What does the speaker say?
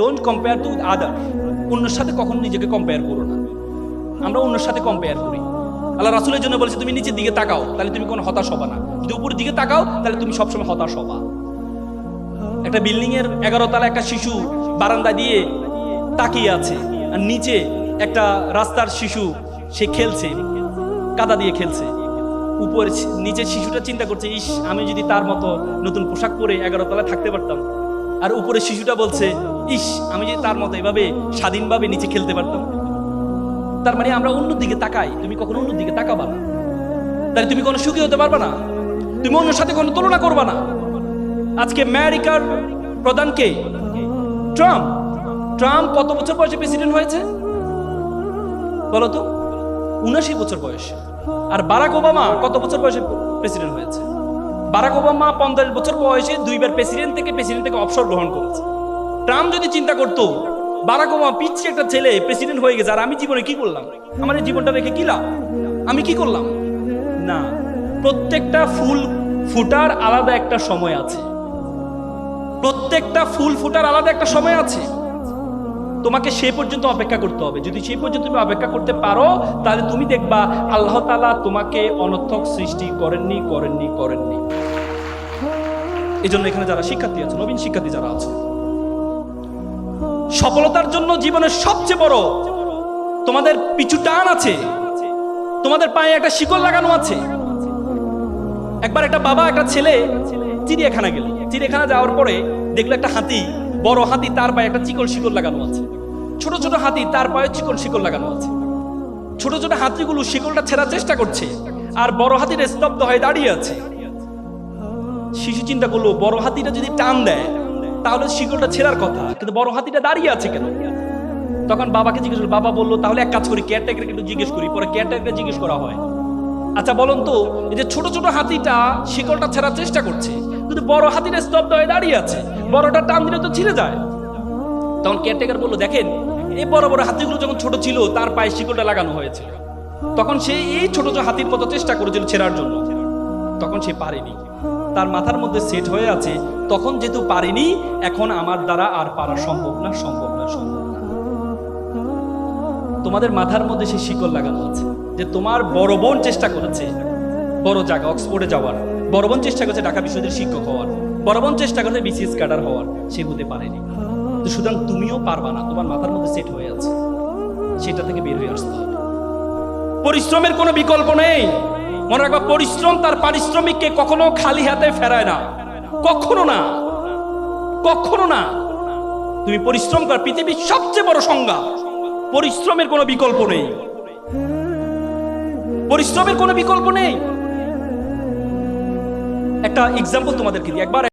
Don't compare to other অন্যের সাথে কখনো নিজেকে কম্পেয়ার করো না। আমরা অন্যের সাথে কম্পেয়ার করি। আল্লাহ রাসুলের জন্য বলেছে, তুমি নিচের দিকে তাকাও, তাহলে তুমি কোনো হতাশ হবা না। যদি উপরের দিকে তাকাও, তাহলে তুমি সবসময় হতাশ হবা। একটা বিল্ডিং এর এগারো তলা একটা শিশু বারান্দা দিয়ে তাকিয়ে আছে, আর নিচে একটা রাস্তার শিশু, সে খেলছে, কাদা দিয়ে খেলছে। উপর নিচের শিশুটা চিন্তা করছে, ইস, আমি যদি তার মতো নতুন পোশাক পরে এগারো তলায় থাকতে পারতাম আর উপরে শিশুটা বলছে, ইস, আমি যদি তার মতো এভাবে স্বাধীনভাবে নিচে খেলতে পারতাম। তার মানে আমরা অন্য দিকে তাকাই, তুমি কখনো অন্য দিকে তাকাবা না। তাহলে তুমি কোনো সুখী হতে পারবে না, তুমি অন্যের সাথে কোনো তুলনা করবা না। আজকে আমেরিকার প্রধানকে ট্রাম্প। ট্রাম্প কত বছর বয়সে প্রেসিডেন্ট হয়েছে? বলো তো উনাশি বছর বয়সে। আর বারাক ওবামা কত বছর বয়সে প্রেসিডেন্ট হয়েছে? বারাক ওবামা পঞ্চাশ বছর বয়সে দুইবার প্রেসিডেন্ট থেকে প্রেসিডেন্ট থেকে অবসর গ্রহণ করেছে। ট্রাম্প যদি চিন্তা করতো, বারাক ওবামা পিচ্ছি একটা ছেলে প্রেসিডেন্ট হয়ে গেছে, আর আমি জীবনে কি করলাম? আমার জীবনটা রেখে কি লাভ? আমি কি করলাম? না, প্রত্যেকটা ফুল ফুটার আলাদা একটা সময় আছে। প্রত্যেকটা ফুল ফুটার আলাদা একটা সময় আছে। তোমাকে সে পর্যন্ত অপেক্ষা করতে হবে। যদি সেই পর্যন্ত তুমি অপেক্ষা করতে পারো, তাহলে তুমি দেখবা আল্লাহ তালা তোমাকে অনর্থক সৃষ্টি করেননি করেননি করেননি। এই জন্য এখানে যারা শিক্ষার্থী আছে, নবীন শিক্ষার্থী যারা আছে, সফলতার জন্য জীবনের সবচেয়ে বড় তোমাদের পিছু টান আছে, তোমাদের পায়ে একটা শিকল লাগানো আছে। একবার একটা বাবা, একটা ছেলে, চিড়িয়াখানা গেল। চিড়িয়াখানা যাওয়ার পরে দেখল একটা হাতি বড় হাতি তার পায়ে একটা চিকন শিকল লাগানো আছে। ছোট ছোট হাতি তার পায়ে চিকন শিকল লাগানো আছে। ছোট ছোট হাতিগুলো শিকলটা ছেড়ার চেষ্টা করছে আর বড় হাতির স্তব্ধ হয়ে দাঁড়িয়ে আছে। শিশু চিন্তা করল, বড় হাতিটা যদি টান দেয়, তাহলে শিকলটা ছেঁড়ার কথা, কিন্তু বড় হাতিটা দাঁড়িয়ে আছে কেন? তখন বাবাকে জিজ্ঞেস করল, বাবা বলল, তাহলে এক কাজ করি কেয়ারটেকারকে একটু জিজ্ঞেস করি, পরে কেয়ারটেকারকে জিজ্ঞেস করা হয়। আচ্ছা বলুন তো, এই যে ছোট ছোট হাতিটা শিকলটা ছেড়ার চেষ্টা করছে, কিন্তু বড় হাতিটা স্তব্ধ হয়ে দাঁড়িয়ে আছে। বড়টা টান দিলে তো ছিঁড়ে যায়। তখন কেয়ারটেকার বলল, দেখেন, এই বড় বড় হাতিগুলো যখন ছোট ছিল, তার পায়ে শিকলটা লাগানো হয়েছে। তখন সে এই ছোট ছোট হাতির মতো চেষ্টা করেছিল ছেঁড়ার জন্য। তখন সে পারেনি। তার মাথার মধ্যে সেট হয়ে আছে, তখন যেহেতু পারেনি, এখন আমার দ্বারা আর পারা সম্ভব না সম্ভব না সম্ভব না। তোমাদের মাথার মধ্যে সে শিকল লাগানো আছে, যে তোমার বড় বোন চেষ্টা করেছে। বড় জায়গা, অক্সফোর্ডে যাওয়ার। বড় বোন চেষ্টা করেছে ঢাকা বিশ্ববিদ্যালয়ের শিক্ষক হওয়ার। বড় বোন চেষ্টা করেছে বিসিএস ক্যাডার হওয়ার সে হতে পারেনি। তো সুতরাং তুমিও পারবা না, তোমার মাথার মধ্যে সেট হয়ে আছে। সেটা থেকে বের হয়ে আসতে হবে। পরিশ্রমের কোনো বিকল্প নেই। মনে রাখবা, পরিশ্রম তার পারিশ্রমিককে কখনো খালি হাতে ফেরায় না। কখনো না। কখনো না। তুমি পরিশ্রম কর, পৃথিবীর সবচেয়ে বড় সংজ্ঞা। পরিশ্রমের কোনো বিকল্প নেই। পরিশ্রমের কোনো বিকল্প নেই। একটা এক্সাম্পল তোমাদেরকে দিই। একবার